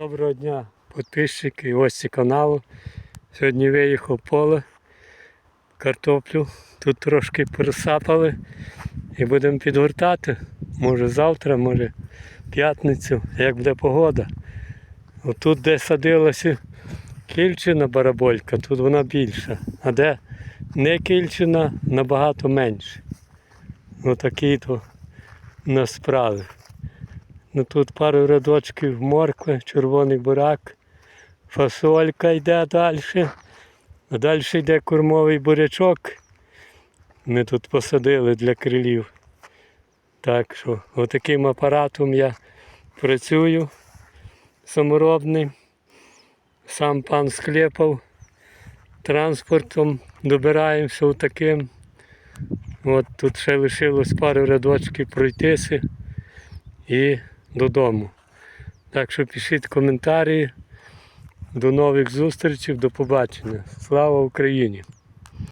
Доброго дня, підписчики і гості каналу. Сьогодні виїхав поле, картоплю. Тут трошки пересапали і будемо підгортати. Може завтра, може п'ятницю, як буде погода. Отут, де садилася кільчина бараболька, тут вона більша. А де не кільчина, набагато менше. Отакі то у. Ну тут пару рядочків моркви, червоний бурак, фасолька йде далі. А далі йде кормовий бурячок. Ми тут посадили для крилів. Так що отаким апаратом я працюю саморобним. Сам пан склепав транспортом, добираємося отаким. От тут ще лишилось пару рядочків пройтися і додому. Так що пишіть коментарі. До нових зустрічей, до побачення. Слава Україні!